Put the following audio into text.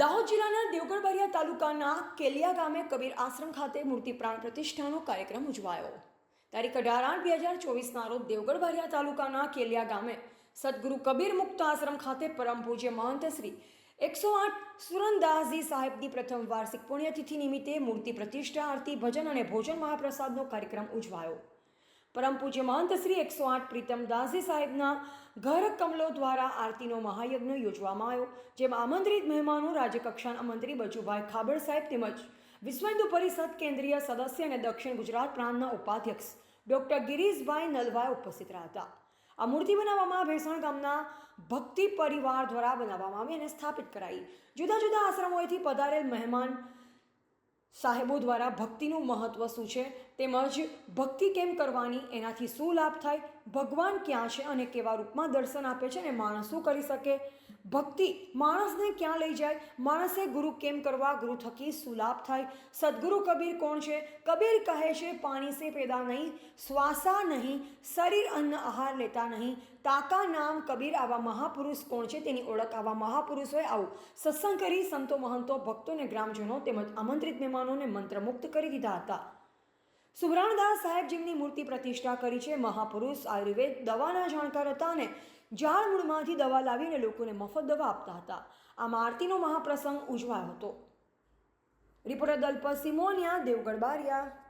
દાહોદ જિલ્લાના દેવગઢબારિયા તાલુકાના કેલિયા ગામે કબીર આશ્રમ ખાતે મૂર્તિ પ્રાણ પ્રતિષ્ઠાનો કાર્યક્રમ ઉજવાયો. તારીખ અઢાર આઠ બે હજાર ચોવીસના રોજ દેવગઢબારિયા તાલુકાના કેલિયા ગામે સદગુરુ કબીર મુક્ત આશ્રમ ખાતે પરમ પૂજ્ય મહંત શ્રી એકસો આઠ સુરનદાસજી સાહેબની પ્રથમ વાર્ષિક પુણ્યતિથિ નિમિત્તે મૂર્તિ પ્રતિષ્ઠા, આરતી, ભજન અને ભોજન મહાપ્રસાદનો કાર્યક્રમ ઉજવાયો. પરમ પૂજ્ય મહંત શ્રી એકસો આઠ પ્રીતમ દાસજી સાહેબના ઘર કમલો દ્વારા આરતીનો મહાયજ્ઞ યોજવામાં આવ્યો, જેમાં આમંત્રિત મહેમાનો, રાજ્યકક્ષાના મંત્રી બચુભાઈ ખાબડ સાહેબ તેમજ વિશ્વ હિન્દુ પરિષદ કેન્દ્રીય સદસ્ય અને દક્ષિણ ગુજરાત પ્રાંતના ઉપાધ્યક્ષ ડોક્ટર ગિરીશભાઈ નલવાય ઉપસ્થિત રહ્યા હતા. આ મૂર્તિ બનાવવામાં ભેસણ ગામના ભક્તિ પરિવાર દ્વારા બનાવવામાં આવી અને સ્થાપિત કરાઈ. જુદા જુદા આશ્રમોએથી પધારેલ મહેમાન સાહેબો દ્વારા ભક્તિનું મહત્ત્વ શું છે? તેમજ ભક્તિ કેમ કરવાની? એનાથી શું લાભ થાય? ભગવાન ક્યાં છે અને કેવા રૂપમાં દર્શન આપે છે અને માણસ શું કરી શકે? ભક્તિ માણસને ક્યાં લઈ જાય? માણસે ગુરુ કેમ કરવા? ગુરુ થકી સુલાભ થાય. સદગુરુ કબીર કોણ છે? કબીર કહે છે, પાણી સે પેદા નહીં, શ્વાસા નહીં, શરીર અન્ન આહાર લેતા નહીં. તાકા નામ કબીર આવા મહાપુરુષ કોણ છે? તેની ઓળખ આવા મહાપુરુષોએ આવું. સત્સંગ કરી સંતો મહંતો, ભક્તોને ગ્રામજનો તેમજ આમંત્રિત મહેમાનોને મંત્રમુક્ત કરી દીધા હતા. સુબ્રાણદાસ સાહેબ જેમની મૂર્તિ પ્રતિષ્ઠા કરી છે, મહાપુરુષ આયુર્વેદ દવાના જાણકાર હતા અને ઝાડ મૂળમાંથી દવા લાવીને લોકોને મફત દવા આપતા હતા. આમાં આરતીનો મહાપ્રસંગ ઉજવાયો હતો. રિપોર્ટર દલપત સિમોનિયા, દેવગઢ બારિયા.